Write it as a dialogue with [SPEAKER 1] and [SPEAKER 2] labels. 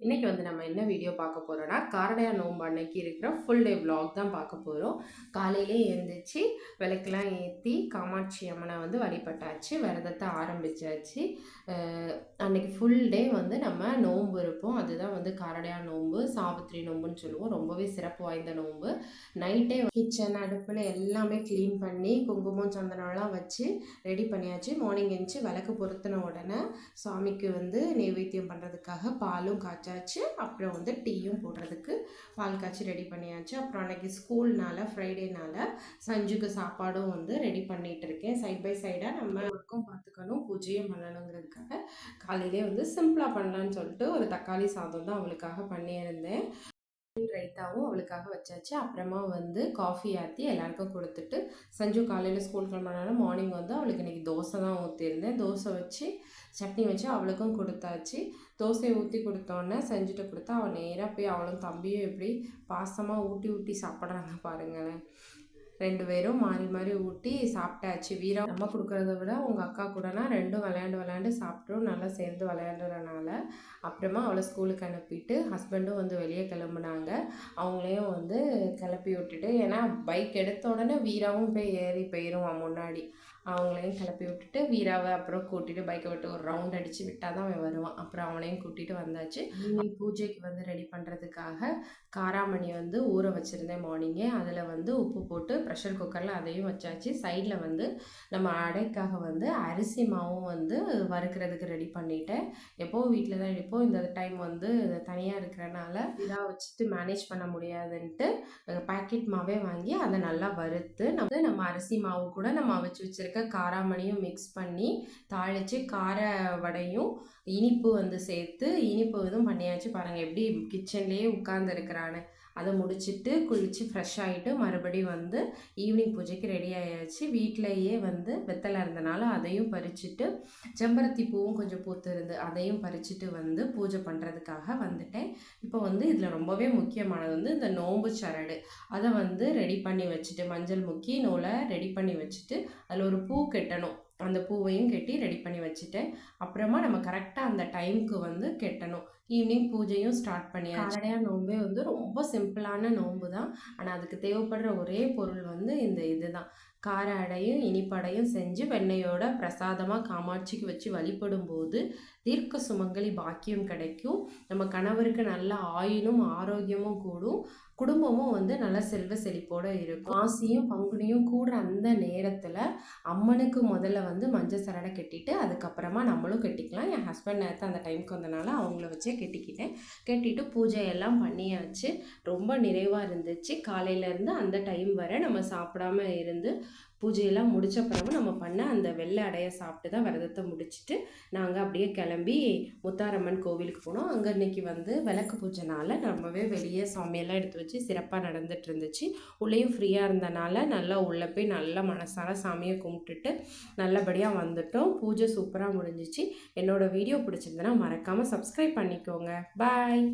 [SPEAKER 1] இன்றைக்கி வந்து நம்ம என்ன வீடியோ பார்க்க போகிறோன்னா காரடையா நோம்பு அன்னைக்கு இருக்கிற ஃபுல் டே vlog தான் பார்க்க போகிறோம் காலையிலே எழுந்திரிச்சு விளக்கெலாம் ஏற்றி காமாட்சி அம்மனை வந்து வழிபட்டாச்சு விரதத்தை ஆரம்பிச்சாச்சு. அன்றைக்கி அன்னைக்கு ஃபுல் டே வந்து நம்ம நோன்பு இருப்போம். அதுதான் வந்து காரடையா நோன்பு சாவித்திரி நோம்புன்னு சொல்லுவோம். ரொம்பவே சிறப்பு வாய்ந்த நோன்பு நைட்டே கிச்சன் அடுப்பில் எல்லாமே க்ளீன் பண்ணி குங்குமம் சந்தனம்லாம் வச்சு ரெடி பண்ணியாச்சு. மார்னிங் எழுந்துச்சு விளக்கு பொருத்தின உடனே சாமிக்கு வந்து நைவேத்தியம் பண்ணுறதுக்காக பாலும் காய்ச்சாச்சு. அப்புறம் வந்து டீயும் போடுறதுக்கு பால் காய்ச்சி ரெடி பண்ணியாச்சு. அப்புறம் அன்னைக்கு ஸ்கூல்னால ஃப்ரைடேனால சஞ்சுக்கு சாப்பாடும் வந்து ரெடி பண்ணிகிட்டு இருக்கேன் சைட் பை சைடாக நம்ம ஒர்க்கும் பார்த்துக்கணும் பூஜையும் பண்ணணுங்கிறதுக்காக காலையிலே வந்து சிம்பிளாக பண்ணலான்னு சொல்லிட்டு ஒரு தக்காளி சாதம் தான் அவளுக்காக பண்ணியிருந்தேன். ரைத்தாவும் அவளுக்காக வச்சாச்சு. அப்புறமா வந்து காஃபி ஆற்றி எல்லாருக்கும் கொடுத்துட்டு சஞ்சு காலையில் ஸ்கூல் கிளம்புறனால மார்னிங் வந்து அவளுக்கு இன்றைக்கி தோசை தான் ஊற்றிருந்தேன் தோசை வச்சு சட்னி வச்சு அவளுக்கும் கொடுத்தாச்சு. தோசையை ஊற்றி கொடுத்தோன்னே செஞ்சுட்டு கொடுத்தா அவள் நேராக போய் அவளும் தம்பியும் எப்படி பாசமாக ஊட்டி ஊட்டி சாப்பிட்றாங்க பாருங்களேன். ரெண்டு பேரும் மாறி மாறி ஊட்டி சாப்பிட்டாச்சு. வீரா நம்ம கொடுக்கறத விட உங்கள் அக்கா கூடனா ரெண்டும் விளையாண்டு விளையாண்டு சாப்பிட்ரும் நல்லா சேர்ந்து விளையாடுறனால அப்புறமா அவளை ஸ்கூலுக்கு அனுப்பிட்டு ஹஸ்பண்டும் வந்து வெளியே கிளம்புனாங்க. அவங்களையும் வந்து கிளப்பி விட்டுட்டு ஏன்னா பைக் எடுத்த உடனே வீராவும் போய் ஏறி போயிடுவான் முன்னாடி. அவங்களையும் கிளப்பி விட்டுட்டு வீராவை அப்புறம் கூட்டிட்டு பைக்கை விட்டு ஒரு ரவுண்ட் அடித்து விட்டால் தான் அவன் வருவான். அப்புறம் அவனையும் கூட்டிட்டு வந்தாச்சு. பூஜைக்கு வந்து ரெடி பண்ணுறதுக்காக காராமணி வந்து ஊற வச்சுருந்தேன் மார்னிங்கே அதில் வந்து உப்பு போட்டு ப்ரெஷர் குக்கரில் அதையும் வச்சாச்சு. சைடில் வந்து நம்ம அடைக்காக வந்து அரிசி மாவும் வந்து வறுக்கிறதுக்கு ரெடி பண்ணிட்டேன். எப்போவும் வீட்டில் தான் எடுப்போம். இந்த டைம் வந்து தனியாக இருக்கிறனால இதாக வச்சுட்டு மேனேஜ் பண்ண முடியாதுன்ட்டு பாக்கெட் மாவே வாங்கி அதை நல்லா வறுத்து நம்ம நம்ம அரிசி மாவு கூட நம்ம அவிச்சு வச்சிருக்க காராமணியும் மிக்ஸ் பண்ணி தாளித்து கார வடையும் இனிப்பு வந்து சேர்த்து இனிப்பு இதுவும் பண்ணியாச்சு பாருங்கள் எப்படி கிச்சன்லேயே உட்கார்ந்துருக்கிறான்னு அதை முடிச்சுட்டு குளித்து ஃப்ரெஷ் ஆகிட்டு மறுபடியும் வந்து ஈவினிங் பூஜைக்கு ரெடி ஆயாச்சு. வீட்டிலையே வந்து வெத்தலை இருந்தனால அதையும் பறிச்சுட்டு செம்பருத்தி பூவும் கொஞ்சம் பூத்துருந்து அதையும் பறிச்சுட்டு வந்து பூஜை பண்ணுறதுக்காக வந்துட்டேன். இப்போ வந்து இதில் ரொம்பவே முக்கியமானது வந்து இந்த நோம்பு சரடு. அதை வந்து ரெடி பண்ணி வச்சுட்டு மஞ்சள் முக்கி நூலை ரெடி பண்ணி வச்சுட்டு அதில் ஒரு பூ கெட்டணும். அந்த பூவையும் கெட்டி ரெடி பண்ணி வச்சுட்டேன். அப்புறமா நம்ம கரெக்டாக அந்த டைமுக்கு வந்து கெட்டணும். ஈவினிங் பூஜையும் ஸ்டார்ட் பண்ணியாச்சு. காரடையா நோம்பே வந்து ரொம்ப சிம்பிளான நோன்பு தான் ஆனால் அதுக்கு தேவைப்படுற ஒரே பொருள் வந்து இந்த இதுதான். கார அடையும் இனிப்படையும் செஞ்சு வெண்ணையோட பிரசாதமாக காமாட்சிக்கு வச்சு வழிபடும் போது தீர்க்க சுமங்கலி பாக்கியம் கிடைக்கும். நம்ம கணவருக்கு நல்ல ஆயுளும் ஆரோக்கியமும் கூடும். குடும்பமும் வந்து நல்ல செல்வ செழிப்போடு இருக்கும். ஆசியும் பங்குனியும் கூடுற அந்த நேரத்தில் அம்மனுக்கு முதல்ல வந்து மஞ்சள் சரடை கட்டிட்டு அதுக்கப்புறமா நம்மளும் கட்டிக்கலாம். என் ஹஸ்பண்ட் நேரத்தை அந்த டைமுக்கு வந்தனால அவங்கள வச்சே கட்டிக்கிட்டேன். கட்டிட்டு பூஜை எல்லாம் பண்ணியாச்சு ரொம்ப நிறைவாக இருந்துச்சு. காலையிலேருந்து அந்த டைம் வரை நம்ம சாப்பிடாம இருந்து பூஜையெல்லாம் முடித்த பிறகு நம்ம பண்ண அந்த வெள்ளை அடையை சாப்பிட்டு தான் விரதத்தை முடிச்சுட்டு நாங்கள் அப்படியே கிளம்பி முத்தாரம்மன் கோவிலுக்கு போனோம். அங்கே இன்றைக்கி வந்து விளக்கு பூஜைனால ரொம்பவே வெளியே சாமியெல்லாம் எடுத்து வச்சு சிறப்பாக நடந்துட்டு இருந்துச்சு. உள்ளேயும் ஃப்ரீயாக இருந்தனால நல்லா உள்ளே போய் நல்லா மனசார சாமியை கும்பிட்டுட்டு நல்லபடியாக வந்துட்டோம். பூஜை சூப்பராக முடிஞ்சிச்சு. என்னோடய வீடியோ பிடிச்சிருந்தனா மறக்காமல் சப்ஸ்கிரைப் பண்ணிக்கோங்க. பாய்